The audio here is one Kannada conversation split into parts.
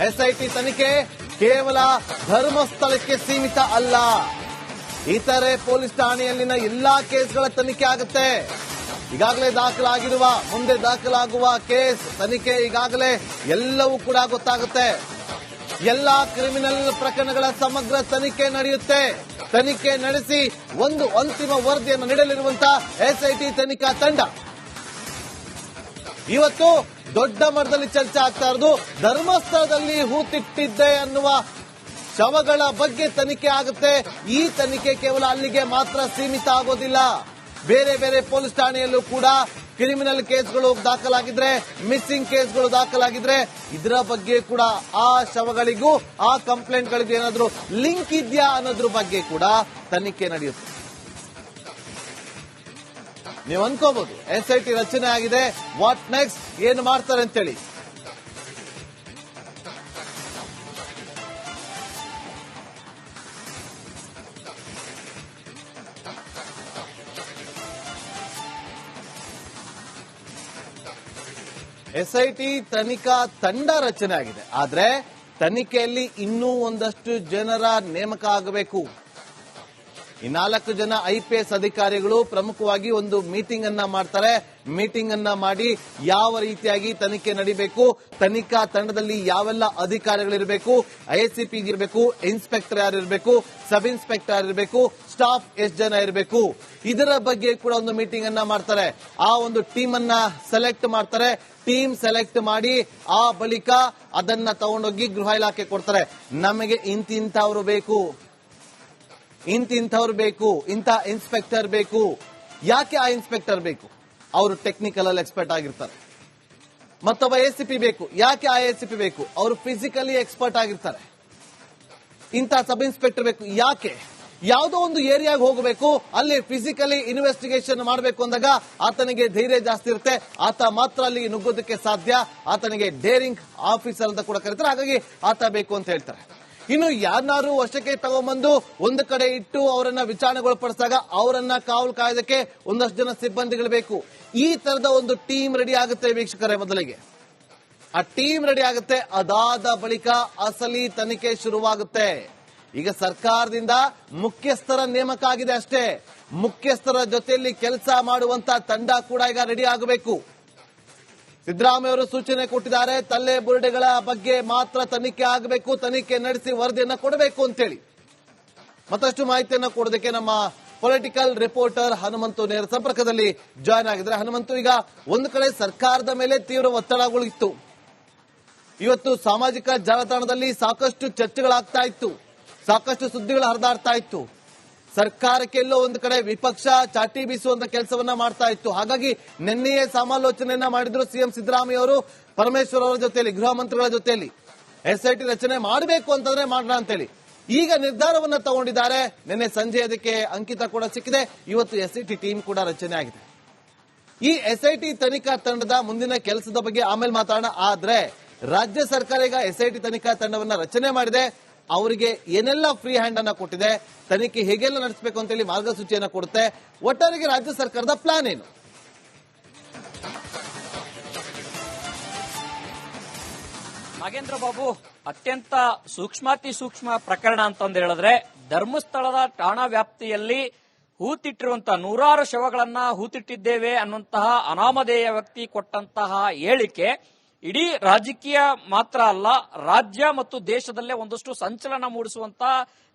ಎಸ್ಐಟಿ ತನಿಖೆ ಕೇವಲ ಧರ್ಮಸ್ಥಳಕ್ಕೆ ಸೀಮಿತ ಅಲ್ಲ. ಇತರೆ ಪೊಲೀಸ್ ಠಾಣೆಯಲ್ಲಿನ ಎಲ್ಲಾ ಕೇಸ್ಗಳ ತನಿಖೆ ಆಗುತ್ತೆ. ಈಗಾಗಲೇ ದಾಖಲಾಗಿರುವ, ಮುಂದೆ ದಾಖಲಾಗುವ ಕೇಸ್ ತನಿಖೆ ಈಗಾಗಲೇ ಎಲ್ಲವೂ ಕೂಡ ಗೊತ್ತಾಗುತ್ತೆ. ಎಲ್ಲಾ ಕ್ರಿಮಿನಲ್ ಪ್ರಕರಣಗಳ ಸಮಗ್ರ ತನಿಖೆ ನಡೆಯುತ್ತೆ. ತನಿಖೆ ನಡೆಸಿ ಒಂದು ಅಂತಿಮ ವರದಿಯನ್ನು ನೀಡಲಿರುವಂತಹ ಎಸ್ಐಟಿ ತನಿಖಾ ತಂಡ. ಇವತ್ತು ದೊಡ್ಡ ಮಟ್ಟದಲ್ಲಿ ಚರ್ಚೆ ಆಗ್ತಾ ಇರೋದು, ಧರ್ಮಸ್ಥಳದಲ್ಲಿ ಹೂತಿಟ್ಟಿದ್ದೆ ಅನ್ನುವ ಶವಗಳ ಬಗ್ಗೆ ತನಿಖೆ ಆಗುತ್ತೆ. ಈ ತನಿಖೆ ಕೇವಲ ಅಲ್ಲಿಗೆ ಮಾತ್ರ ಸೀಮಿತ ಆಗೋದಿಲ್ಲ. ಬೇರೆ ಬೇರೆ ಪೊಲೀಸ್ ಠಾಣೆಯಲ್ಲೂ ಕೂಡ ಕ್ರಿಮಿನಲ್ ಕೇಸ್ಗಳು ದಾಖಲಾಗಿದ್ರೆ, ಮಿಸ್ಸಿಂಗ್ ಕೇಸ್ಗಳು ದಾಖಲಾಗಿದ್ರೆ, ಇದರ ಬಗ್ಗೆ ಕೂಡ ಆ ಶವಗಳಿಗೂ, ಆ ಕಂಪ್ಲೇಂಟ್ಗಳಿಗೂ ಏನಾದರೂ ಲಿಂಕ್ ಇದೆಯಾ ಅನ್ನೋದ್ರ ಬಗ್ಗೆ ಕೂಡ ತನಿಖೆ ನಡೆಯುತ್ತೆ. ನೀವು ಅನ್ಕೋಬಹುದು ಎಸ್ ರಚನೆ ಆಗಿದೆ. ವಾಟ್ ನೆಕ್ಸ್ಟ್ ಏನು ಮಾಡ್ತಾರೆ ಅಂತೇಳಿ. ಎಸ್ಐಟಿ ತನಿಖಾ ತಂಡ ರಚನೆ ಆಗಿದೆ. ಆದ್ರೆ ತನಿಖೆಯಲ್ಲಿ ಇನ್ನೂ ಒಂದಷ್ಟು ಜನರ ನೇಮಕ ಆಗಬೇಕು. ಈ ನಾಲ್ಕು ಜನ ಐಪಿಎಸ್ ಅಧಿಕಾರಿಗಳು ಪ್ರಮುಖವಾಗಿ ಒಂದು ಮೀಟಿಂಗ್ ಅನ್ನ ಮಾಡ್ತಾರೆ. ಮೀಟಿಂಗ್ ಅನ್ನ ಮಾಡಿ ಯಾವ ರೀತಿಯಾಗಿ ತನಿಖೆ ನಡಿಬೇಕು, ತನಿಖಾ ತಂಡದಲ್ಲಿ ಯಾವೆಲ್ಲ ಅಧಿಕಾರಿಗಳಿರಬೇಕು ಐಎಸ್ಸಿಪಿ ಇರಬೇಕು ಇನ್ಸ್ಪೆಕ್ಟರ್ ಯಾರು ಇರಬೇಕು ಸಬ್ ಇನ್ಸ್ಪೆಕ್ಟರ್ ಯಾರು ಇರಬೇಕು ಸ್ಟಾಫ್ ಎಷ್ಟು ಜನ ಇರಬೇಕು, ಇದರ ಬಗ್ಗೆ ಕೂಡ ಒಂದು ಮೀಟಿಂಗ್ ಅನ್ನ ಮಾಡ್ತಾರೆ. ಆ ಒಂದು ಟೀಮ್ ಅನ್ನ ಸೆಲೆಕ್ಟ್ ಮಾಡ್ತಾರೆ. ಟೀಮ್ ಸೆಲೆಕ್ಟ್ ಮಾಡಿ ಆ ಬಳಿಕ ಅದನ್ನ ತಗೊಂಡೋಗಿ ಗೃಹ ಇಲಾಖೆ ಕೊಡ್ತಾರೆ. ನಮಗೆ ಇಂತಿಂತವ್ರು ಬೇಕು. ಇಂತಿಂಥವ್ರು ಬೇಕು, ಇಂಥ ಇನ್ಸ್ಪೆಕ್ಟರ್ ಬೇಕು. ಯಾಕೆ ಆ ಇನ್ಸ್ಪೆಕ್ಟರ್ ಬೇಕು? ಅವರು ಟೆಕ್ನಿಕಲ್ ಅಲ್ಲಿ ಎಕ್ಸ್ಪರ್ಟ್ ಆಗಿರ್ತಾರೆ. ಮತ್ತೊಬ್ಬ ಎಸಿಪಿ ಬೇಕು. ಯಾಕೆ ಆ ಎಸಿಪಿ ಬೇಕು? ಅವರು ಫಿಸಿಕಲಿ ಎಕ್ಸ್ಪರ್ಟ್ ಆಗಿರ್ತಾರೆ. ಇಂಥ ಸಬ್ ಇನ್ಸ್ಪೆಕ್ಟರ್ ಬೇಕು. ಯಾಕೆ? ಯಾವುದೋ ಒಂದು ಏರಿಯಾಗ ಹೋಗಬೇಕು, ಅಲ್ಲಿ ಫಿಸಿಕಲಿ ಇನ್ವೆಸ್ಟಿಗೇಷನ್ ಮಾಡಬೇಕು ಅಂದಾಗ ಆತನಿಗೆ ಧೈರ್ಯ ಜಾಸ್ತಿ ಇರುತ್ತೆ. ಆತ ಮಾತ್ರ ಅಲ್ಲಿ ನುಗ್ಗೋದಕ್ಕೆ ಸಾಧ್ಯ. ಆತನಿಗೆ ಡೇರಿಂಗ್ ಆಫೀಸರ್ ಅಂತ ಕೂಡ ಕರೀತಾರೆ. ಹಾಗಾಗಿ ಆತ ಬೇಕು ಅಂತ ಹೇಳ್ತಾರೆ. ಇನ್ನು ಯಾರನ್ನಾರು ವಶಕ್ಕೆ ತಗೊಂಡ್ಬಂದು ಒಂದು ಕಡೆ ಇಟ್ಟು ಅವರನ್ನ ವಿಚಾರಣೆಗೊಳಪಡಿಸಿದಾಗ ಅವರನ್ನ ಕಾವಲು ಕಾಯ್ದಕ್ಕೆ ಒಂದಷ್ಟು ಜನ ಸಿಬ್ಬಂದಿಗಳು ಬೇಕು. ಈ ತರದ ಒಂದು ಟೀಮ್ ರೆಡಿ ಆಗುತ್ತೆ ವೀಕ್ಷಕರೇ ಮೊದಲಿಗೆ. ಆ ಟೀಮ್ ರೆಡಿ ಆಗುತ್ತೆ, ಅದಾದ ಬಳಿಕ ಅಸಲಿ ತನಿಖೆ ಶುರುವಾಗುತ್ತೆ. ಈಗ ಸರ್ಕಾರದಿಂದ ಮುಖ್ಯಸ್ಥರ ನೇಮಕ ಆಗಿದೆ ಅಷ್ಟೇ. ಮುಖ್ಯಸ್ಥರ ಜೊತೆಯಲ್ಲಿ ಕೆಲಸ ಮಾಡುವಂತ ತಂಡ ಕೂಡ ಈಗ ರೆಡಿ ಆಗಬೇಕು. ಸಿದ್ದರಾಮಯ್ಯ ಅವರು ಸೂಚನೆ ಕೊಟ್ಟಿದ್ದಾರೆ ತಲ್ಲೆ ಬುರುಡೆಗಳ ಬಗ್ಗೆ ಮಾತ್ರ ತನಿಖೆ ಆಗಬೇಕು, ತನಿಖೆ ನಡೆಸಿ ವರದಿಯನ್ನು ಕೊಡಬೇಕು ಅಂತೇಳಿ. ಮತ್ತಷ್ಟು ಮಾಹಿತಿಯನ್ನು ಕೊಡೋದಕ್ಕೆ ನಮ್ಮ ಪೊಲಿಟಿಕಲ್ ರಿಪೋರ್ಟರ್ ಹನುಮಂತು ನೇರ ಸಂಪರ್ಕದಲ್ಲಿ ಜಾಯ್ನ್ ಆಗಿದ್ರೆ ಹನುಮಂತು, ಈಗ ಒಂದು ಕಡೆ ಸರ್ಕಾರದ ಮೇಲೆ ತೀವ್ರ ಒತ್ತಡಗಳಿತ್ತು. ಇವತ್ತು ಸಾಮಾಜಿಕ ಜಾಲತಾಣದಲ್ಲಿ ಸಾಕಷ್ಟು ಚರ್ಚೆಗಳಾಗ್ತಾ ಇತ್ತು. ಸಾಕಷ್ಟು ಸುದ್ದಿಗಳು ಹರಿದಾಡ್ತಾ ಇತ್ತು. ಸರ್ಕಾರಕ್ಕೆ ಎಲ್ಲೋ ಒಂದು ಕಡೆ ವಿಪಕ್ಷ ಚಾಟಿ ಬೀಸುವಂತ ಕೆಲಸವನ್ನ ಮಾಡ್ತಾ ಇತ್ತು. ಹಾಗಾಗಿ ನಿನ್ನೆಯೇ ಸಮಾಲೋಚನೆಯನ್ನ ಮಾಡಿದ್ರು ಸಿಎಂ ಸಿದ್ದರಾಮಯ್ಯ ಅವರು, ಪರಮೇಶ್ವರ್ ಅವರ ಜೊತೆಯಲ್ಲಿ, ಗೃಹ ಮಂತ್ರಿಗಳ ಜೊತೆಯಲ್ಲಿ. ಎಸ್ಐಟಿ ರಚನೆ ಮಾಡಬೇಕು ಅಂತಂದ್ರೆ ಮಾಡೋಣ ಅಂತೇಳಿ. ಈಗ ನಿರ್ಧಾರವನ್ನ ತಗೊಂಡಿದ್ದಾರೆ. ನಿನ್ನೆ ಸಂಜೆ ಅದಕ್ಕೆ ಅಂಕಿತ ಕೂಡ ಸಿಕ್ಕಿದೆ. ಇವತ್ತು ಎಸ್ಐಟಿ ಟೀಮ್ ಕೂಡ ರಚನೆ ಆಗಿದೆ. ಈ ಎಸ್ಐಟಿ ತನಿಖಾ ತಂಡದ ಮುಂದಿನ ಕೆಲಸದ ಬಗ್ಗೆ ಆಮೇಲೆ ಮಾತಾಡೋಣ. ಆದ್ರೆ ರಾಜ್ಯ ಸರ್ಕಾರ ಈಗ ಎಸ್ಐಟಿ ತನಿಖಾ ತಂಡವನ್ನ ರಚನೆ ಮಾಡಿದೆ. ಅವರಿಗೆ ಏನೆಲ್ಲ ಫ್ರೀ ಹ್ಯಾಂಡ್ ಅನ್ನ ಕೊಟ್ಟಿದೆ, ತನಿಖೆ ಹೇಗೆಲ್ಲ ನಡೆಸಬೇಕು ಅಂತೇಳಿ ಮಾರ್ಗಸೂಚಿಯನ್ನು ಕೊಡುತ್ತೆ, ಒಟ್ಟಾರೆಗೆ ರಾಜ್ಯ ಸರ್ಕಾರದ ಪ್ಲಾನ್ ಏನು? ನಾಗೇಂದ್ರ ಬಾಬು, ಅತ್ಯಂತ ಸೂಕ್ಷ್ಮಾತಿ ಸೂಕ್ಷ್ಮ ಪ್ರಕರಣ ಅಂತಂದು ಹೇಳಿದ್ರೆ, ಧರ್ಮಸ್ಥಳದ ಠಾಣಾ ವ್ಯಾಪ್ತಿಯಲ್ಲಿ ಹೂತಿಟ್ಟಿರುವಂತಹ ನೂರಾರು ಶವಗಳನ್ನ ಹೂತಿಟ್ಟಿದ್ದೇವೆ ಅನ್ನುವಂತಹ ಅನಾಮಧೇಯ ವ್ಯಕ್ತಿ ಕೊಟ್ಟಂತಹ ಹೇಳಿಕೆ ಇಡೀ ರಾಜಕೀಯ ಮಾತ್ರ ಅಲ್ಲ, ರಾಜ್ಯ ಮತ್ತು ದೇಶದಲ್ಲೇ ಒಂದಷ್ಟು ಸಂಚಲನ ಮೂಡಿಸುವಂತ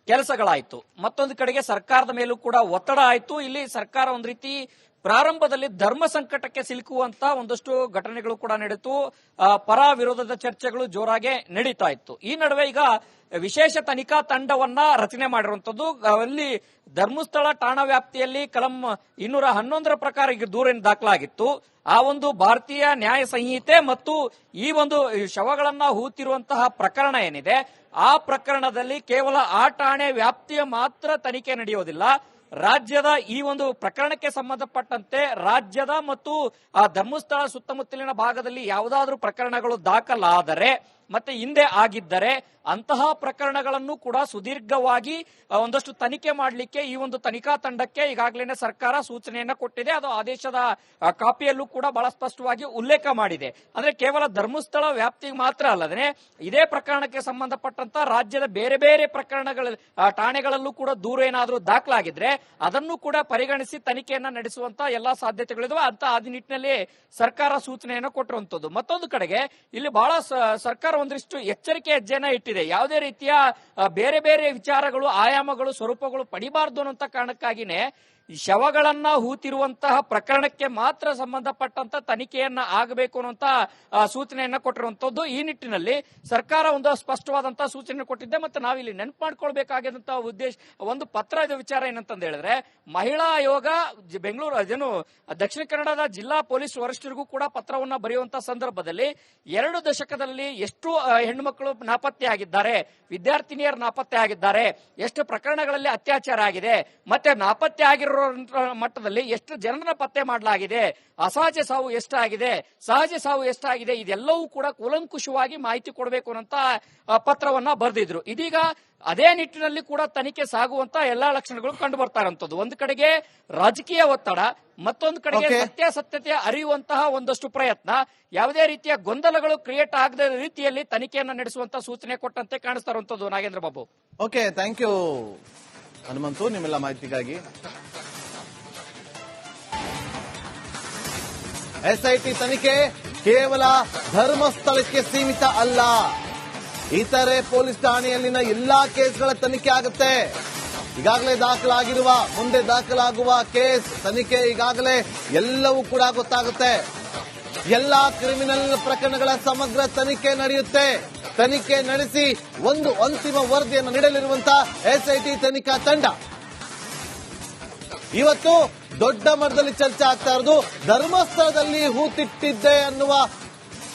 ಕೆಲಸಗಳಾಯಿತು. ಮತ್ತೊಂದು ಕಡೆಗೆ ಸರ್ಕಾರದ ಮೇಲೂ ಕೂಡ ಒತ್ತಡ ಆಯಿತು. ಇಲ್ಲಿ ಸರ್ಕಾರ ಒಂದು ರೀತಿ ಪ್ರಾರಂಭದಲ್ಲಿ ಧರ್ಮ ಸಂಕಟಕ್ಕೆ ಸಿಲುಕುವಂತ ಒಂದಷ್ಟು ಘಟನೆಗಳು ಕೂಡ ನಡೆಯಿತು ಪರ ವಿರೋಧದ ಚರ್ಚೆಗಳು ಜೋರಾಗೆ ನಡೀತಾ ಇತ್ತು. ಈ ನಡುವೆ ಈಗ ವಿಶೇಷ ತನಿಖಾ ತಂಡವನ್ನ ರಚನೆ ಮಾಡಿರುವಂತದ್ದು. ಅಲ್ಲಿ ಧರ್ಮಸ್ಥಳ ಠಾಣಾ ವ್ಯಾಪ್ತಿಯಲ್ಲಿ ಕಲಂ ಇನ್ನೂರ ಹನ್ನೊಂದರ ಪ್ರಕಾರ ಈಗ ದೂರಿನ ದಾಖಲಾಗಿತ್ತು. ಆ ಒಂದು ಭಾರತೀಯ ನ್ಯಾಯ ಸಂಹಿತೆ ಮತ್ತು ಈ ಒಂದು ಶವಗಳನ್ನ ಹೂತಿರುವಂತಹ ಪ್ರಕರಣ ಏನಿದೆ, ಆ ಪ್ರಕರಣದಲ್ಲಿ ಕೇವಲ ಆ ಠಾಣೆ ವ್ಯಾಪ್ತಿಯ ಮಾತ್ರ ತನಿಖೆ ನಡೆಯೋದಿಲ್ಲ. ರಾಜ್ಯದ ಈ ಒಂದು ಪ್ರಕರಣಕ್ಕೆ ಸಂಬಂಧಪಟ್ಟಂತೆ ರಾಜ್ಯದ ಮತ್ತು ಆ ಧರ್ಮಸ್ಥಳ ಸುತ್ತಮುತ್ತಲಿನ ಭಾಗದಲ್ಲಿ ಯಾವುದಾದ್ರೂ ಪ್ರಕರಣಗಳು ದಾಖಲಾದರೆ ಮತ್ತೆ ಹಿಂದೆ ಆಗಿದ್ದರೆ ಅಂತಹ ಪ್ರಕರಣಗಳನ್ನು ಕೂಡ ಸುದೀರ್ಘವಾಗಿ ಒಂದಷ್ಟು ತನಿಖೆ ಮಾಡಲಿಕ್ಕೆ ಈ ಒಂದು ತನಿಖಾ ತಂಡಕ್ಕೆ ಈಗಾಗಲೇ ಸರ್ಕಾರ ಸೂಚನೆಯನ್ನ ಕೊಟ್ಟಿದೆ. ಅದು ಆದೇಶದ ಕಾಪಿಯಲ್ಲೂ ಕೂಡ ಬಹಳ ಸ್ಪಷ್ಟವಾಗಿ ಉಲ್ಲೇಖ ಮಾಡಿದೆ. ಅಂದ್ರೆ ಕೇವಲ ಧರ್ಮಸ್ಥಳ ವ್ಯಾಪ್ತಿಗೆ ಮಾತ್ರ ಅಲ್ಲದೆ ಇದೇ ಪ್ರಕರಣಕ್ಕೆ ಸಂಬಂಧಪಟ್ಟಂತ ರಾಜ್ಯದ ಬೇರೆ ಬೇರೆ ಪ್ರಕರಣಗಳ ಠಾಣೆಗಳಲ್ಲೂ ಕೂಡ ದೂರ ಏನಾದರೂ ದಾಖಲಾಗಿದ್ರೆ ಅದನ್ನು ಕೂಡ ಪರಿಗಣಿಸಿ ತನಿಖೆಯನ್ನ ನಡೆಸುವಂತ ಎಲ್ಲಾ ಸಾಧ್ಯತೆಗಳಿದಾವೆ. ಅಂತ ಆ ನಿಟ್ಟಿನಲ್ಲಿ ಸರ್ಕಾರ ಸೂಚನೆಯನ್ನು ಕೊಟ್ಟಿರುವಂತದ್ದು. ಮತ್ತೊಂದು ಕಡೆಗೆ, ಇಲ್ಲಿ ಬಹಳ ಸರ್ಕಾರ ಒಂದಿಷ್ಟು ಎಚ್ಚರಿಕೆ ಹೆಜ್ಜೆನ ಇಟ್ಟಿದೆ. ಯಾವುದೇ ರೀತಿಯ ಬೇರೆ ಬೇರೆ ವಿಚಾರಗಳು ಆಯಾಮಗಳು ಸ್ವರೂಪಗಳು ಪಡಿಬಾರ್ದು ಅನ್ನೋ ಕಾರಣಕ್ಕಾಗಿನೇ ಶವಗಳನ್ನ ಹೂತಿರುವಂತಹ ಪ್ರಕರಣಕ್ಕೆ ಮಾತ್ರ ಸಂಬಂಧಪಟ್ಟಂತ ತನಿಖೆಯನ್ನ ಆಗಬೇಕು ಅನ್ನುವಂತ ಸೂಚನೆಯನ್ನ ಕೊಟ್ಟಿರುವಂತದ್ದು ಈ ನಿಟ್ಟಿನಲ್ಲಿ ಸರ್ಕಾರ ಒಂದು ಸ್ಪಷ್ಟವಾದಂತಹ ಸೂಚನೆ ಕೊಟ್ಟಿದ್ದೆ ಮತ್ತೆ ನಾವಿಲ್ಲಿ ನೆನಪು ಮಾಡ್ಕೊಳ್ಬೇಕಾಗಿದ್ದಂತಹ ಉದ್ದೇಶ, ಒಂದು ಪತ್ರ ವಿಚಾರ ಏನಂತಂದ ಹೇಳಿದ್ರೆ, ಮಹಿಳಾ ಆಯೋಗ ಬೆಂಗಳೂರು, ಅದೇನು, ದಕ್ಷಿಣ ಕನ್ನಡದ ಜಿಲ್ಲಾ ಪೊಲೀಸ್ ವರಿಷ್ಠರಿಗೂ ಕೂಡ ಪತ್ರವನ್ನ ಬರೆಯುವಂತ ಸಂದರ್ಭದಲ್ಲಿ ಎರಡು ದಶಕದಲ್ಲಿ ಎಷ್ಟು ಹೆಣ್ಣುಮಕ್ಕಳು ನಾಪತ್ತೆ ಆಗಿದ್ದಾರೆ, ವಿದ್ಯಾರ್ಥಿನಿಯರು ನಾಪತ್ತೆ ಆಗಿದ್ದಾರೆ, ಎಷ್ಟು ಪ್ರಕರಣಗಳಲ್ಲಿ ಅತ್ಯಾಚಾರ ಆಗಿದೆ, ಮತ್ತೆ ನಾಪತ್ತೆ ಆಗಿರೋ ಮಟ್ಟದಲ್ಲಿ ಎಷ್ಟು ಜನರನ್ನ ಪತ್ತೆ ಮಾಡಲಾಗಿದೆ ಅಸಹಜ ಸಾವು ಎಷ್ಟಾಗಿದೆ ಸಹಜ ಸಾವು ಎಷ್ಟಾಗಿದೆ ಇದೆಲ್ಲವೂ ಕೂಡ ಕೂಲಂಕುಷವಾಗಿ ಮಾಹಿತಿ ಕೊಡಬೇಕು ಅನ್ನಂತ ಪತ್ರವನ್ನ ಬರೆದಿದ್ರು. ಇದೀಗ ಅದೇ ನಿಟ್ಟಿನಲ್ಲಿ ಕೂಡ ತನಿಖೆ ಸಾಗುವಂತ ಎಲ್ಲಾ ಲಕ್ಷಣಗಳು ಕಂಡು ಬರ್ತಾ ಇರುವಂತದ್ದು ಒಂದು ಕಡೆಗೆ ರಾಜಕೀಯ ಒತ್ತಡ ಮತ್ತೊಂದು ಕಡೆಗೆ ಸತ್ಯ ಸತ್ಯಾಸತ್ಯತೆ ಅರಿಯುವಂತಹ ಒಂದಷ್ಟು ಪ್ರಯತ್ನ. ಯಾವುದೇ ರೀತಿಯ ಗೊಂದಲಗಳು ಕ್ರಿಯೇಟ್ ಆಗದ ರೀತಿಯಲ್ಲಿ ತನಿಖೆಯನ್ನು ನಡೆಸುವಂತ ಸೂಚನೆ ಕೊಟ್ಟಂತೆ ಕಾಣಿಸ್ತಾ ಇರುವಂತದ್ದು Nagendra Babu. Okay thank you Hanumanthu, ನಿಮ್ಮೆಲ್ಲ ಮಾಹಿತಿಗಾಗಿ. ಎಸ್ಐಟಿ ತನಿಖೆ ಕೇವಲ ಧರ್ಮಸ್ಥಳಕ್ಕೆ ಸೀಮಿತ ಅಲ್ಲ. ಇತರೆ ಪೊಲೀಸ್ ಠಾಣೆಯಲ್ಲಿನ ಎಲ್ಲಾ ಕೇಸ್ಗಳ ತನಿಖೆ ಆಗುತ್ತೆ. ಈಗಾಗಲೇ ದಾಖಲಾಗಿರುವ, ಮುಂದೆ ದಾಖಲಾಗುವ ಕೇಸ್ ತನಿಖೆ ಈಗಾಗಲೇ ಎಲ್ಲವೂ ಕೂಡ ಗೊತ್ತಾಗುತ್ತೆ. ಎಲ್ಲಾ ಕ್ರಿಮಿನಲ್ ಪ್ರಕರಣಗಳ ಸಮಗ್ರ ತನಿಖೆ ನಡೆಯುತ್ತೆ. ತನಿಖೆ ನಡೆಸಿ ಒಂದು ಅಂತಿಮ ವರದಿಯನ್ನು ನೀಡಲಿರುವಂತಹ ಎಸ್ಐಟಿ ತನಿಖಾ ತಂಡ. ಇವತ್ತು ದೊಡ್ಡ ಮಟ್ಟದಲ್ಲಿ ಚರ್ಚೆ ಆಗ್ತಾ ಇರೋದು ಧರ್ಮಸ್ಥಳದಲ್ಲಿ ಹೂತಿಟ್ಟಿದ್ದೆ ಅನ್ನುವ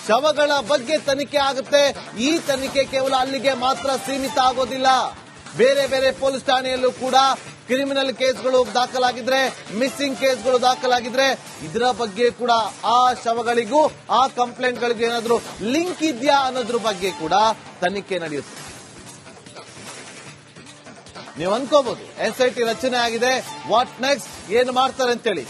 ಶವಗಳ ಬಗ್ಗೆ ತನಿಖೆ ಆಗುತ್ತೆ. ಈ ತನಿಖೆ ಕೇವಲ ಅಲ್ಲಿಗೆ ಮಾತ್ರ ಸೀಮಿತ ಆಗೋದಿಲ್ಲ. ಬೇರೆ ಬೇರೆ ಪೊಲೀಸ್ ಠಾಣೆಯಲ್ಲೂ ಕೂಡ ಕ್ರಿಮಿನಲ್ ಕೇಸ್ಗಳು ದಾಖಲಾಗಿದ್ರೆ, ಮಿಸ್ಸಿಂಗ್ ಕೇಸ್ಗಳು ದಾಖಲಾಗಿದ್ರೆ, ಇದರ ಬಗ್ಗೆ ಕೂಡ ಆ ಶವಗಳಿಗೂ, ಆ ಕಂಪ್ಲೇಂಟ್ಗಳಿಗೂ ಏನಾದರೂ ಲಿಂಕ್ ಇದೆಯಾ ಅನ್ನೋದ್ರ ಬಗ್ಗೆ ಕೂಡ ತನಿಖೆ ನಡೆಯುತ್ತೆ. ನೀವು ಅನ್ಕೋಬಹುದು ಎಸ್ ಐ ಟಿ ರಚನೆ ಆಗಿದೆ, ವಾಟ್ ನೆಕ್ಸ್ಟ್, ಏನು ಮಾಡ್ತಾರೆ ಅಂತೇಳಿ.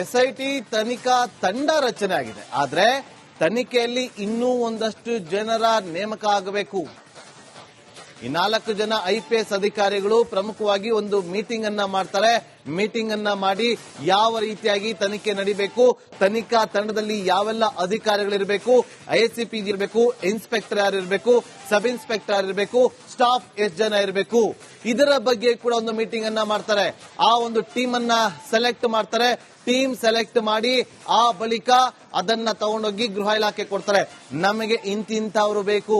ಎಸ್ ಐ ಟಿ ತನಿಖಾ ತಂಡ ರಚನೆ ಆಗಿದೆ. ಆದ್ರೆ ತನಿಖೆಯಲ್ಲಿ ಇನ್ನೂ ಒಂದಷ್ಟು ಜನರ ನೇಮಕ ಆಗಬೇಕು. ಈ ನಾಲ್ಕು ಜನ ಐಪಿಎಸ್ ಅಧಿಕಾರಿಗಳು ಪ್ರಮುಖವಾಗಿ ಒಂದು ಮೀಟಿಂಗ್ ಅನ್ನ ಮಾಡ್ತಾರೆ. ಮೀಟಿಂಗ್ ಅನ್ನ ಮಾಡಿ ಯಾವ ರೀತಿಯಾಗಿ ತನಿಖೆ ನಡಿಬೇಕು, ತನಿಖಾ ತಂಡದಲ್ಲಿ ಯಾವೆಲ್ಲ ಅಧಿಕಾರಿಗಳಿರಬೇಕು ಐಎಸ್ಸಿಪಿ ಇರಬೇಕು ಇನ್ಸ್ಪೆಕ್ಟರ್ ಯಾರು ಇರಬೇಕು ಸಬ್ ಇನ್ಸ್ಪೆಕ್ಟರ್ ಇರಬೇಕು ಸ್ಟಾಫ್ ಎಷ್ಟು ಜನ ಇರಬೇಕು, ಇದರ ಬಗ್ಗೆ ಕೂಡ ಒಂದು ಮೀಟಿಂಗ್ ಅನ್ನ ಮಾಡ್ತಾರೆ. ಆ ಒಂದು ಟೀಮ್ ಅನ್ನ ಸೆಲೆಕ್ಟ್ ಮಾಡ್ತಾರೆ. ಟೀಮ್ ಸೆಲೆಕ್ಟ್ ಮಾಡಿ ಆ ಬಳಿಕ ಅದನ್ನ ತಗೊಂಡೋಗಿ ಗೃಹ ಇಲಾಖೆ ಕೊಡ್ತಾರೆ. ನಮಗೆ ಇಂತಿಂತವರು ಬೇಕು.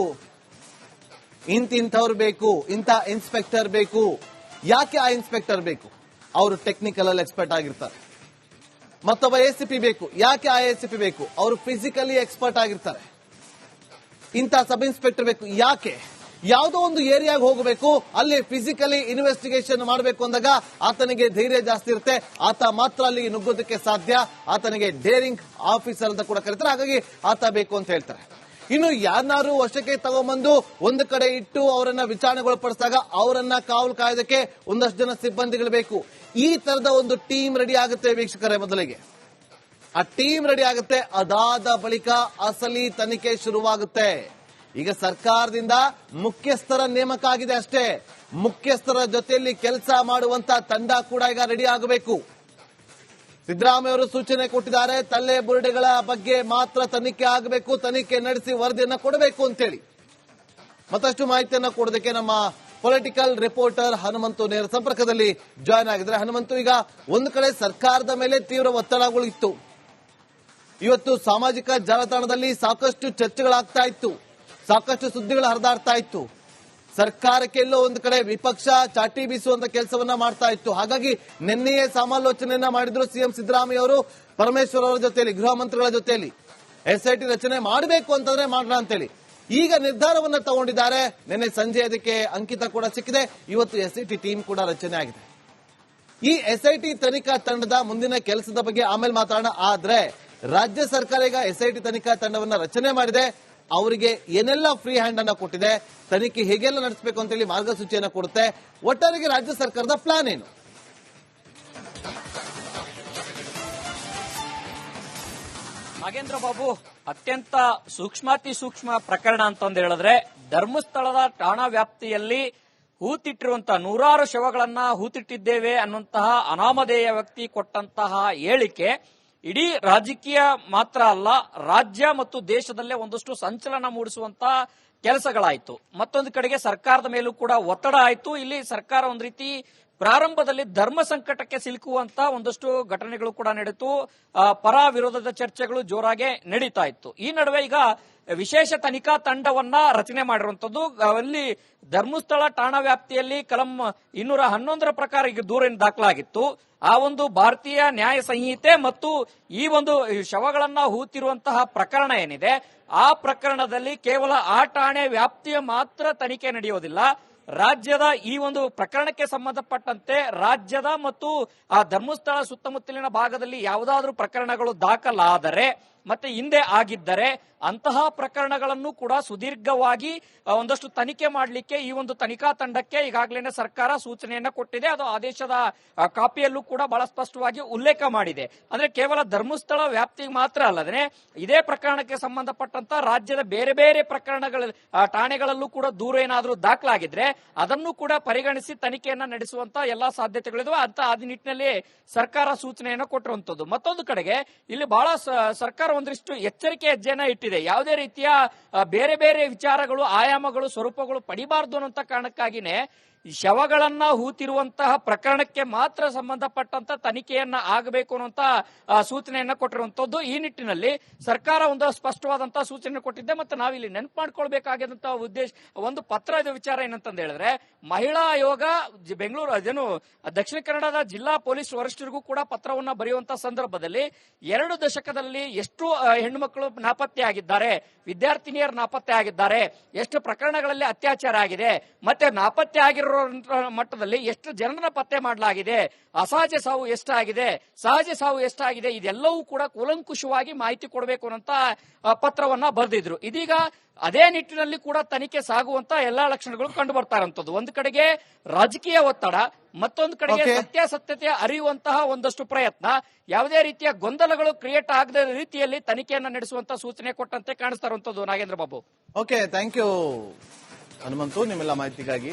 ಇಂತಿಂಥವ್ರು ಬೇಕು, ಇಂಥ ಇನ್ಸ್ಪೆಕ್ಟರ್ ಬೇಕು. ಯಾಕೆ ಆ ಇನ್ಸ್ಪೆಕ್ಟರ್ ಬೇಕು? ಅವರು ಟೆಕ್ನಿಕಲ್ ಅಲ್ಲಿ ಎಕ್ಸ್ಪರ್ಟ್ ಆಗಿರ್ತಾರೆ. ಮತ್ತೊಬ್ಬ ಎ ಸಿ ಪಿ ಬೇಕು. ಯಾಕೆ ಆ ಎ ಸಿ ಪಿ ಬೇಕು? ಅವರು ಫಿಸಿಕಲಿ ಎಕ್ಸ್ಪರ್ಟ್ ಆಗಿರ್ತಾರೆ. ಇಂಥ ಸಬ್ ಇನ್ಸ್ಪೆಕ್ಟರ್ ಬೇಕು. ಯಾಕೆ? ಯಾವುದೋ ಒಂದು ಏರಿಯಾಗೆ ಹೋಗಬೇಕು, ಅಲ್ಲಿ ಫಿಸಿಕಲಿ ಇನ್ವೆಸ್ಟಿಗೇಷನ್ ಮಾಡಬೇಕು ಅಂದಾಗ ಆತನಿಗೆ ಧೈರ್ಯ ಜಾಸ್ತಿ ಇರುತ್ತೆ. ಆತ ಮಾತ್ರ ಅಲ್ಲಿ ನುಗ್ಗೋದಕ್ಕೆ ಸಾಧ್ಯ. ಆತನಿಗೆ ಡೇರಿಂಗ್ ಆಫೀಸರ್ ಅಂತ ಕೂಡ ಕರೀತಾರೆ. ಹಾಗಾಗಿ ಆತ ಬೇಕು ಅಂತ ಹೇಳ್ತಾರೆ. ಇನ್ನು ಯಾರನ್ನಾರು ವಶಕ್ಕೆ ತಗೊಂಬಂದು ಒಂದು ಕಡೆ ಇಟ್ಟು ಅವರನ್ನ ವಿಚಾರಣೆಗೊಳಪಡಿಸಿದಾಗ ಅವರನ್ನ ಕಾವಲು ಕಾಯೋದಕ್ಕೆ ಒಂದಷ್ಟು ಜನ ಸಿಬ್ಬಂದಿಗಳು ಬೇಕು. ಈ ತರದ ಒಂದು ಟೀಮ್ ರೆಡಿ ಆಗುತ್ತೆ ವೀಕ್ಷಕರೇ ಮೊದಲಿಗೆ. ಆ ಟೀಮ್ ರೆಡಿ ಆಗುತ್ತೆ, ಅದಾದ ಬಳಿಕ ಅಸಲಿ ತನಿಖೆ ಶುರುವಾಗುತ್ತೆ. ಈಗ ಸರ್ಕಾರದಿಂದ ಮುಖ್ಯಸ್ಥರ ನೇಮಕ ಆಗಿದೆ ಅಷ್ಟೇ. ಮುಖ್ಯಸ್ಥರ ಜೊತೆಯಲ್ಲಿ ಕೆಲಸ ಮಾಡುವಂತ ತಂಡ ಕೂಡ ಈಗ ರೆಡಿ ಆಗಬೇಕು. ಸಿದ್ದರಾಮಯ್ಯ ಅವರು ಸೂಚನೆ ಕೊಟ್ಟಿದ್ದಾರೆ ತಲ್ಲೆ ಬುರುಡೆಗಳ ಬಗ್ಗೆ ಮಾತ್ರ ತನಿಖೆ ಆಗಬೇಕು, ತನಿಖೆ ನಡೆಸಿ ವರದಿಯನ್ನು ಕೊಡಬೇಕು ಅಂತೇಳಿ. ಮತ್ತಷ್ಟು ಮಾಹಿತಿಯನ್ನು ಕೊಡೋದಕ್ಕೆ ನಮ್ಮ ಪೊಲಿಟಿಕಲ್ ರಿಪೋರ್ಟರ್ ಹನುಮಂತು ನೇರ ಸಂಪರ್ಕದಲ್ಲಿ ಜಾಯ್ನ್ ಆಗಿದ್ರೆ ಹನುಮಂತು, ಈಗ ಒಂದು ಕಡೆ ಸರ್ಕಾರದ ಮೇಲೆ ತೀವ್ರ ಒತ್ತಡಗಳು ಇತ್ತು. ಇವತ್ತು ಸಾಮಾಜಿಕ ಜಾಲತಾಣದಲ್ಲಿ ಸಾಕಷ್ಟು ಚರ್ಚೆಗಳಾಗ್ತಾ ಇತ್ತು. ಸಾಕಷ್ಟು ಸುದ್ದಿಗಳು ಹರಿದಾಡ್ತಾ ಇತ್ತು. ಸರ್ಕಾರಕ್ಕೆ ಎಲ್ಲೋ ಒಂದು ಕಡೆ ವಿಪಕ್ಷ ಚಾಟಿ ಬೀಸುವಂತ ಕೆಲಸವನ್ನ ಮಾಡ್ತಾ ಇತ್ತು. ಹಾಗಾಗಿ ನಿನ್ನೆಯೇ ಸಮಾಲೋಚನೆಯನ್ನ ಮಾಡಿದ್ರು ಸಿಎಂ ಸಿದ್ದರಾಮಯ್ಯ ಅವರು, ಪರಮೇಶ್ವರ್ ಅವರ ಜೊತೆಯಲ್ಲಿ, ಗೃಹ ಮಂತ್ರಿಗಳ ಜೊತೆಯಲ್ಲಿ. ಎಸ್ಐಟಿ ರಚನೆ ಮಾಡಬೇಕು ಅಂತಂದ್ರೆ ಮಾಡೋಣ ಅಂತೇಳಿ. ಈಗ ನಿರ್ಧಾರವನ್ನ ತಗೊಂಡಿದ್ದಾರೆ. ನಿನ್ನೆ ಸಂಜೆ ಅದಕ್ಕೆ ಅಂಕಿತ ಕೂಡ ಸಿಕ್ಕಿದೆ. ಇವತ್ತು ಎಸ್ ಐ ಟಿ ಟೀಮ್ ಕೂಡ ರಚನೆ ಆಗಿದೆ. ಈ ಎಸ್ ಐ ಟಿ ತನಿಖಾ ತಂಡದ ಮುಂದಿನ ಕೆಲಸದ ಬಗ್ಗೆ ಆಮೇಲೆ ಮಾತಾಡೋಣ. ಆದ್ರೆ ರಾಜ್ಯ ಸರ್ಕಾರ ಈಗ ಎಸ್ಐಟಿ ತನಿಖಾ ತಂಡವನ್ನ ರಚನೆ ಮಾಡಿದೆ. ಅವರಿಗೆ ಏನೆಲ್ಲ ಫ್ರೀ ಹ್ಯಾಂಡ್ ಅನ್ನ ಕೊಟ್ಟಿದೆ, ತನಿಖೆ ಹೇಗೆಲ್ಲ ನಡೆಸಬೇಕು ಅಂತೇಳಿ ಮಾರ್ಗಸೂಚಿಯನ್ನು ಕೊಡುತ್ತೆ, ಒಟ್ಟಾರೆಗೆ ರಾಜ್ಯ ಸರ್ಕಾರದ ಪ್ಲಾನ್ ಏನು? ನಾಗೇಂದ್ರ ಬಾಬು, ಅತ್ಯಂತ ಸೂಕ್ಷ್ಮಾತಿ ಸೂಕ್ಷ್ಮ ಪ್ರಕರಣ ಅಂತಂದು ಹೇಳಿದ್ರೆ, ಧರ್ಮಸ್ಥಳದ ಠಾಣಾ ವ್ಯಾಪ್ತಿಯಲ್ಲಿ ಹೂತಿಟ್ಟಿರುವಂತಹ ನೂರಾರು ಶವಗಳನ್ನ ಹೂತಿಟ್ಟಿದ್ದೇವೆ ಅನ್ನುವಂತಹ ಅನಾಮಧೇಯ ವ್ಯಕ್ತಿ ಕೊಟ್ಟಂತಹ ಹೇಳಿಕೆ ಇಡೀ ರಾಜಕೀಯ ಮಾತ್ರ ಅಲ್ಲ, ರಾಜ್ಯ ಮತ್ತು ದೇಶದಲ್ಲೇ ಒಂದಷ್ಟು ಸಂಚಲನ ಮೂಡಿಸುವಂತ ಕೆಲಸಗಳಾಯಿತು. ಮತ್ತೊಂದು ಕಡೆಗೆ ಸರ್ಕಾರದ ಮೇಲೂ ಕೂಡ ಒತ್ತಡ ಆಯಿತು. ಇಲ್ಲಿ ಸರ್ಕಾರ ಒಂದು ರೀತಿ ಪ್ರಾರಂಭದಲ್ಲಿ ಧರ್ಮ ಸಂಕಟಕ್ಕೆ ಸಿಲುಕುವಂತ ಒಂದಷ್ಟು ಘಟನೆಗಳು ಕೂಡ ನಡೀತು ಆ, ಪರ ವಿರೋಧದ ಚರ್ಚೆಗಳು ಜೋರಾಗೆ ನಡೀತಾ ಇತ್ತು. ಈ ನಡುವೆ ಈಗ ವಿಶೇಷ ತನಿಖಾ ತಂಡವನ್ನ ರಚನೆ ಮಾಡಿರುವಂತದ್ದು ಅಲ್ಲಿ ಧರ್ಮಸ್ಥಳ ಠಾಣಾ ವ್ಯಾಪ್ತಿಯಲ್ಲಿ ಕಲಂ ಇನ್ನೂರ ಹನ್ನೊಂದರ ಪ್ರಕಾರ ಈಗ ದೂರಿನ ದಾಖಲಾಗಿತ್ತು. ಆ ಒಂದು ಭಾರತೀಯ ನ್ಯಾಯ ಸಂಹಿತೆ ಮತ್ತು ಈ ಒಂದು ಶವಗಳನ್ನ ಹೂತಿರುವಂತಹ ಪ್ರಕರಣ ಏನಿದೆ ಆ ಪ್ರಕರಣದಲ್ಲಿ ಕೇವಲ ಆ ಠಾಣೆ ವ್ಯಾಪ್ತಿಯ ಮಾತ್ರ ತನಿಖೆ ನಡೆಯೋದಿಲ್ಲ. ರಾಜ್ಯದ ಈ ಒಂದು ಪ್ರಕರಣಕ್ಕೆ ಸಂಬಂಧಪಟ್ಟಂತೆ ರಾಜ್ಯದ ಮತ್ತು ಆ ಧರ್ಮಸ್ಥಳ ಸುತ್ತಮುತ್ತಲಿನ ಭಾಗದಲ್ಲಿ ಯಾವುದಾದ್ರೂ ಪ್ರಕರಣಗಳು ದಾಖಲಾದರೆ ಮತ್ತೆ ಹಿಂದೆ ಆಗಿದ್ದರೆ ಅಂತಹ ಪ್ರಕರಣಗಳನ್ನು ಕೂಡ ಸುದೀರ್ಘವಾಗಿ ಒಂದಷ್ಟು ತನಿಖೆ ಮಾಡಲಿಕ್ಕೆ ಈ ಒಂದು ತನಿಖಾ ತಂಡಕ್ಕೆ ಈಗಾಗಲೇ ಸರ್ಕಾರ ಸೂಚನೆಯನ್ನ ಕೊಟ್ಟಿದೆ. ಅದು ಆದೇಶದ ಕಾಪಿಯಲ್ಲೂ ಕೂಡ ಬಹಳ ಸ್ಪಷ್ಟವಾಗಿ ಉಲ್ಲೇಖ ಮಾಡಿದೆ. ಅಂದ್ರೆ ಕೇವಲ ಧರ್ಮಸ್ಥಳ ವ್ಯಾಪ್ತಿಗೆ ಮಾತ್ರ ಅಲ್ಲದೆ ಇದೇ ಪ್ರಕರಣಕ್ಕೆ ಸಂಬಂಧಪಟ್ಟಂತ ರಾಜ್ಯದ ಬೇರೆ ಬೇರೆ ಪ್ರಕರಣಗಳ ಠಾಣೆಗಳಲ್ಲೂ ಕೂಡ ದೂರ ಏನಾದರೂ ದಾಖಲಾಗಿದ್ರೆ ಅದನ್ನು ಕೂಡ ಪರಿಗಣಿಸಿ ತನಿಖೆಯನ್ನ ನಡೆಸುವಂತ ಎಲ್ಲಾ ಸಾಧ್ಯತೆಗಳಿದ್ವು. ಅಂತ ಆ ನಿಟ್ಟಿನಲ್ಲಿ ಸರ್ಕಾರ ಸೂಚನೆಯನ್ನ ಕೊಟ್ಟಿರುವಂತದ್ದು. ಮತ್ತೊಂದು ಕಡೆಗೆ, ಇಲ್ಲಿ ಬಹಳ ಸರ್ಕಾರ ಒಂದಿಷ್ಟು ಎಚ್ಚರಿಕೆ ಹೆಜ್ಜೆನ ಇಟ್ಟಿದೆ. ಯಾವುದೇ ರೀತಿಯ ಬೇರೆ ಬೇರೆ ವಿಚಾರಗಳು ಆಯಾಮಗಳು ಸ್ವರೂಪಗಳು ಪಡಿಬಾರ್ದು ಅನ್ನೋ ಕಾರಣಕ್ಕಾಗಿನೇ ಶವಗಳನ್ನ ಹೂತಿರುವಂತಹ ಪ್ರಕರಣಕ್ಕೆ ಮಾತ್ರ ಸಂಬಂಧಪಟ್ಟಂತ ತನಿಖೆಯನ್ನ ಆಗಬೇಕು ಅನ್ನುವಂತ ಸೂಚನೆಯನ್ನ ಕೊಟ್ಟಿರುವಂತದ್ದು ಈ ನಿಟ್ಟಿನಲ್ಲಿ ಸರ್ಕಾರ ಒಂದು ಸ್ಪಷ್ಟವಾದಂತಹ ಸೂಚನೆ ಕೊಟ್ಟಿದ್ದೆ ಮತ್ತೆ ನಾವಿಲ್ಲಿ ನೆನಪು ಮಾಡ್ಕೊಳ್ಬೇಕಾಗಿದ್ದಂತಹ ಉದ್ದೇಶ, ಒಂದು ಪತ್ರದ ವಿಚಾರ ಏನಂತಂದ ಹೇಳಿದ್ರೆ, ಮಹಿಳಾ ಆಯೋಗ ಬೆಂಗಳೂರು, ಅದೇನು, ದಕ್ಷಿಣ ಕನ್ನಡದ ಜಿಲ್ಲಾ ಪೊಲೀಸ್ ವರಿಷ್ಠರಿಗೂ ಕೂಡ ಪತ್ರವನ್ನ ಬರೆಯುವಂತ ಸಂದರ್ಭದಲ್ಲಿ ಎರಡು ದಶಕದಲ್ಲಿ ಎಷ್ಟು ಹೆಣ್ಣು ಹೆಣ್ಣುಮಕ್ಕಳು ನಾಪತ್ತೆ ಆಗಿದ್ದಾರೆ, ವಿದ್ಯಾರ್ಥಿನಿಯರು ನಾಪತ್ತೆ ಆಗಿದ್ದಾರೆ, ಎಷ್ಟು ಪ್ರಕರಣಗಳಲ್ಲಿ ಅತ್ಯಾಚಾರ ಆಗಿದೆ, ಮತ್ತೆ ನಾಪತ್ತೆ ಆಗಿರೋ ಮಟ್ಟದಲ್ಲಿ ಎಷ್ಟು ಜನರನ್ನ ಪತ್ತೆ ಮಾಡಲಾಗಿದೆ ಅಸಹಜ ಸಾವು ಎಷ್ಟಾಗಿದೆ ಸಹಜ ಸಾವು ಎಷ್ಟಾಗಿದೆ ಇದೆಲ್ಲವೂ ಕೂಡ ಕೂಲಂಕುಷವಾಗಿ ಮಾಹಿತಿ ಕೊಡಬೇಕು ಅನ್ನೋಂತ ಪತ್ರವನ್ನ ಬರೆದಿದ್ರು. ಇದೀಗ ಅದೇ ನಿಟ್ಟಿನಲ್ಲಿ ಕೂಡ ತನಿಖೆ ಸಾಗುವಂತ ಎಲ್ಲಾ ಲಕ್ಷಣಗಳು ಕಂಡು ಬರ್ತಾ ಇರುವಂತದ್ದು ಒಂದು ಕಡೆಗೆ ರಾಜಕೀಯ ಒತ್ತಡ ಮತ್ತೊಂದು ಕಡೆಗೆ. ಸತ್ಯಾಸತ್ಯತೆ ಅರಿಯುವಂತಹ ಒಂದಷ್ಟು ಪ್ರಯತ್ನ. ಯಾವುದೇ ರೀತಿಯ ಗೊಂದಲಗಳು ಕ್ರಿಯೇಟ್ ಆಗದ ರೀತಿಯಲ್ಲಿ ತನಿಖೆಯನ್ನು ನಡೆಸುವಂತ ಸೂಚನೆ ಕೊಟ್ಟಂತೆ ಕಾಣಿಸ್ತಾ ಇರುವಂತದ್ದು Nagendra Babu. Okay thank you Hanumanthu ನಿಮ್ಮೆಲ್ಲ ಮಾಹಿತಿಗಾಗಿ.